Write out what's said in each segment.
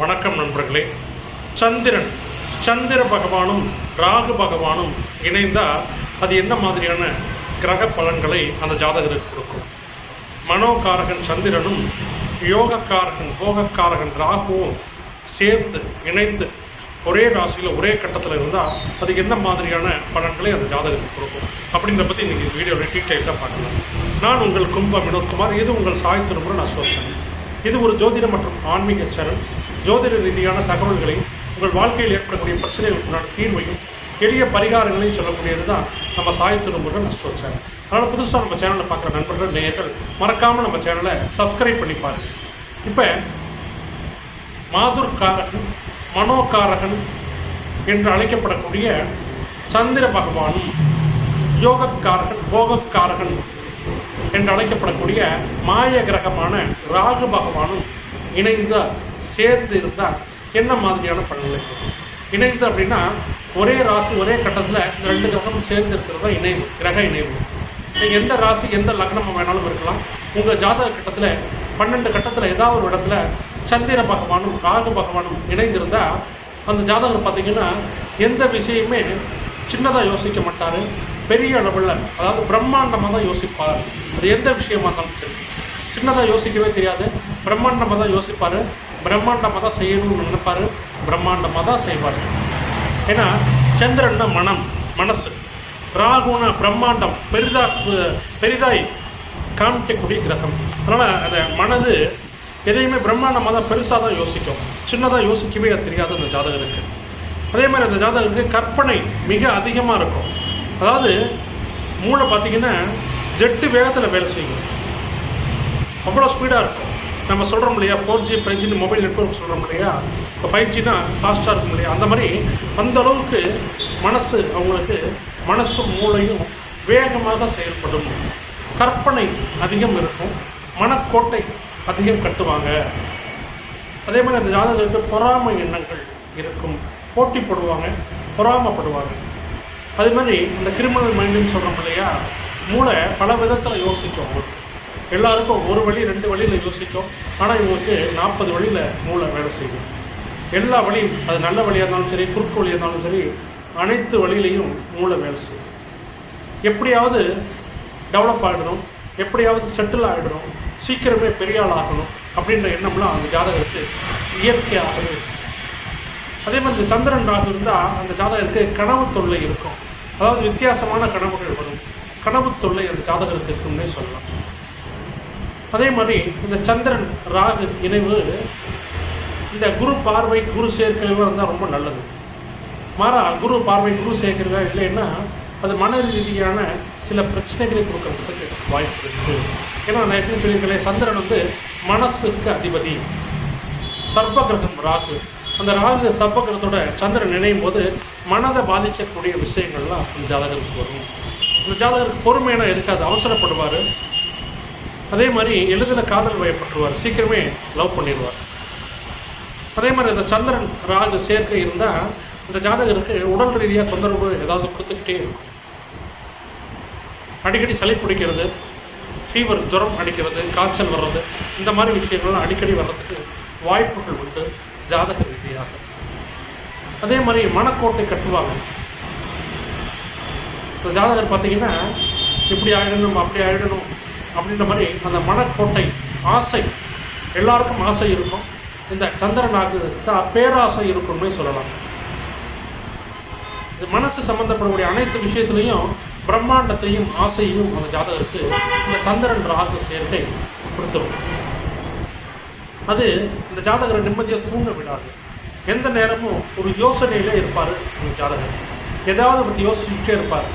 வணக்கம் நண்பர்களே. சந்திரன் சந்திர பகவானும் ராகு பகவானும் இணைந்தால் அது என்ன மாதிரியான கிரக பலன்களை அந்த ஜாதகருக்கு கொடுக்கும்? மனோகாரகன் சந்திரனும் யோகக்காரகன் போகக்காரகன் ராகுவும் சேர்ந்து இணைந்து ஒரே ராசியில் ஒரே கட்டத்தில் இருந்தால் அது என்ன மாதிரியான பலன்களை அந்த ஜாதகத்துக்கு கொடுக்கும்? அப்படின்றத பற்றி இன்றைக்கி வீடியோவில் டீட்டெயிலாக பார்க்கலாம். நான் உங்கள் கும்ப வினோத்குமார். இது உங்கள் சாய் திருமுறை நான் சொல்கிறேன் இது ஒரு ஜோதிடம் மற்றும் ஆன்மீக சேனல். ஜோதிட ரீதியான தகவல்களை உங்கள் வாழ்க்கையில் ஏற்படக்கூடிய பிரச்சனைகளுக்குண்டான தீர்வையும் எளிய பரிகாரங்களையும் சொல்லக்கூடியது தான் நம்ம சாய் திருமுறை நஷ்டோ சேனல். அதனால் புதுசாக நம்ம சேனலில் பார்க்குற நண்பர்கள் நேயர்கள் மறக்காமல் நம்ம சேனலை சப்ஸ்கிரைப் பண்ணி பாருங்கள் இப்போ மாதுர்காரகன் மனோகாரகன் என்று அழைக்கப்படக்கூடிய சந்திர பகவானும் யோகக்காரகன் போகக்காரகன் என்று அழைக்கப்படக்கூடிய மாய கிரகமான ராகு பகவானும் இணைந்த சேர்ந்து இருந்தால் என்ன மாதிரியான பலன்களை கொடுக்கும்? இணைந்து அப்படின்னா ஒரே ராசி ஒரே கட்டத்தில் இந்த ரெண்டு கிரகமும் சேர்ந்து இருக்கிறது தான் இணைவு கிரக இணைவு. எந்த ராசி எந்த லக்னம் வேணாலும் இருக்கலாம். உங்கள் ஜாதக கட்டத்தில் பன்னெண்டு கட்டத்தில் ஏதாவது ஒரு இடத்துல சந்திர பகவானும் ராகு பகவானும் இணைந்திருந்தால் அந்த ஜாதகர் பார்த்திங்கன்னா எந்த விஷயமே சின்னதாக யோசிக்க மாட்டார். பெரிய அளவில் அதாவது பிரம்மாண்டமாக தான் யோசிப்பார். அது எந்த விஷயமா இருந்தாலும் சரி. சின்னதாக யோசிக்கவே தெரியாது. பிரம்மாண்டமாக தான் யோசிப்பார். பிரம்மாண்டமாக தான் செய்யணும்னு நினைப்பார் பிரம்மாண்டமாக தான் செய்வார். ஏன்னா சந்திரன்னா மனம் மனசு. ராகுன பிரம்மாண்டம் பெரிதா பெரிதாய் காமிக்கக்கூடிய கிரகம். அதனால் அந்த மனது எதையுமே பிரம்மாண்டமாக தான் பெருசாக தான் யோசிக்கும். சின்னதாக யோசிக்கவே அது தெரியாது அந்த ஜாதகருக்கு. அதே மாதிரி அந்த ஜாதகருக்கு கற்பனை மிக அதிகமாக இருக்கும். அதாவது மூளை பார்த்தீங்கன்னா ஜெட்டு வேகத்தில் வேலை செய்யும். அவ்வளோ ஸ்பீடாக இருக்கும். நம்ம சொல்கிறோம் இல்லையா ஃபோர் ஜி ஃபைவ் ஜின்னு மொபைல் நெட்ஒர்க் சொல்கிறோம் இல்லையா? இப்போ ஃபைவ் ஜினா ஃபாஸ்ட்டாக இருக்கும் இல்லையா? அந்த மாதிரி அந்த அளவுக்கு மனசு அவங்களுக்கு மனசும் மூளையும் வேகமாக செயல்படும். கற்பனை அதிகம் இருக்கும் மனக்கோட்டை அதிகம் கட்டுவாங்க. அதே மாதிரி அந்த ஜாதகருக்கு பொறாமை எண்ணங்கள் இருக்கும். போட்டி போடுவாங்க பொறாமப்படுவாங்க. அதே மாதிரி இந்த கிரிமினல் மைண்டுன்னு சொல்கிறோம் இல்லையா? மூளை பல விதத்தில் யோசிக்கும். அவங்களுக்கு எல்லாருக்கும் ஒரு வழி ரெண்டு வழியில் யோசிக்கும். ஆனால் இவங்களுக்கு நாற்பது வழியில் மூளை வேலை செய்யும். எல்லா வழியும் அது நல்ல வழியாக இருந்தாலும் சரி குறுக்கு வழியாக இருந்தாலும் சரி அனைத்து வழியிலையும் மூளை வேலை செய்யும். எப்படியாவது டெவலப் ஆகிடணும் எப்படியாவது செட்டில் ஆகிடணும் சீக்கிரமே பெரிய ஆள் ஆகணும் அப்படின்ற எண்ணம்லாம் அந்த ஜாதகருக்கு இயற்கையாகவே இருக்கும் அதே மாதிரி இந்த சந்திரன் ராகு இருந்தால் அந்த ஜாதகருக்கு கனவு தொல்லை இருக்கும். அதாவது வித்தியாசமான கனவுகள் வரும். கனவு தொல்லை அந்த ஜாதகருக்கு இருக்கும்னே சொல்லலாம். அதே மாதிரி இந்த சந்திரன் ராகு இணைவு இந்த குரு பார்வை குரு சேர்க்கைகள் இருந்தால் ரொம்ப நல்லது. மாறா குரு பார்வை குரு சேர்க்கிறதா இல்லைன்னா அது மன ரீதியான சில பிரச்சனைகளை கொடுக்கறதுக்கு வாய்ப்பு இருக்குது ஏன்னா நான் எப்படி சொல்லியிருக்கேன் சந்திரன் வந்து மனசுக்கு அதிபதி. சர்ப்பகிரகம் ராகு. அந்த ராகு சர்ப்பகிரகத்தோட சந்திரன் நினையும் போது மனதை பாதிக்கக்கூடிய விஷயங்கள்லாம் அந்த ஜாதகருக்கு வரும். இந்த ஜாதகருக்கு பொறுமையான இருக்காது அவசரப்படுவார். அதே மாதிரி எளிதில் காதல் வயப்பட்டுருவார் சீக்கிரமே லவ் பண்ணிடுவார். அதே மாதிரி அந்த சந்திரன் ராகு சேர்க்கை இருந்தால் இந்த ஜாதகருக்கு உடல் ரீதியாக தொந்தரவு ஏதாவது கொடுத்துக்கிட்டே இருக்கும். அடிக்கடி சளி பிடிக்கிறது ஃபீவர் ஜுரம் அடிக்கிறது காய்ச்சல் வர்றது இந்த மாதிரி விஷயங்கள்லாம் அடிக்கடி வர்றதுக்கு வாய்ப்புகள் உண்டு ஜாதக ரீதியாக. அதே மாதிரி மனக்கோட்டை கட்டுவாங்க. இந்த ஜாதகர் பார்த்தீங்கன்னா இப்படி ஆகிடணும் அப்படி ஆகிடணும் அப்படின்ற மாதிரி அந்த மனக்கோட்டை ஆசை எல்லாருக்கும் ஆசை இருக்கும். இந்த சந்திரனாக்கு பேராசை இருக்கும்னு சொல்லலாம். இது மனசு சம்மந்தப்படக்கூடிய அனைத்து விஷயத்துலையும் பிரம்மாண்டத்தையும் ஆசையும் அந்த ஜாதகருக்கு இந்த சந்திரன் ராகு சேர்க்கை கொடுத்துரும். அது இந்த ஜாதகரை நிம்மதியாக தூங்க விடாது. எந்த நேரமும் ஒரு யோசனையிலே இருப்பார் இந்த ஜாதகர். ஏதாவது பற்றி யோசிச்சுட்டே இருப்பார்.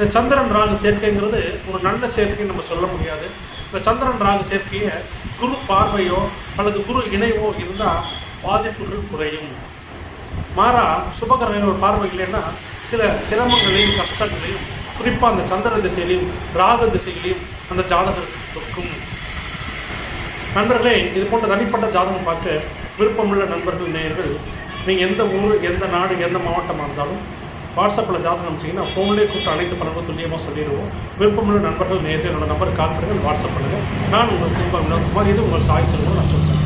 இந்த சந்திரன் ராகு சேர்க்கைங்கிறது ஒரு நல்ல சேர்க்கைன்னு நம்ம சொல்ல முடியாது. இந்த சந்திரன் ராகு சேர்க்கையை குரு பார்வையோ அல்லது குரு இணைவோ இருந்தால் பாதிப்புகள் குறையும். மாறா சுபகிரகங்கள் பார்வை இல்லைன்னா சில சிரமங்களையும் கஷ்டங்களையும் குறிப்பாக அந்த சந்திர திசையிலையும் ராகு திசையிலையும் அந்த ஜாதகர் இருக்கும். நண்பர்களே இது போன்ற தனிப்பட்ட ஜாதகம் பார்க்க விருப்பமுள்ள நண்பர்கள் நேயர்கள் நீங்கள் எந்த ஊர் எந்த நாடு எந்த மாவட்டமாக இருந்தாலும் வாட்ஸ்அப்பில் ஜாதகம் அனுப்பிச்சிங்கன்னா ஃபோன்லேயே கூப்பிட்டு அனைத்து பலரும் துல்லியமாக சொல்லிடுவோம். விருப்பமுள்ள நண்பர்கள் நேரில் என்னோட நம்பருக்கு கால் பண்ணுங்கள் வாட்ஸ்அப் பண்ணுங்கள் நான் உங்கள் குடும்பம் வினோத்குமார் இது உங்கள் சாயத்திலும் நான் சொல்கிறேன்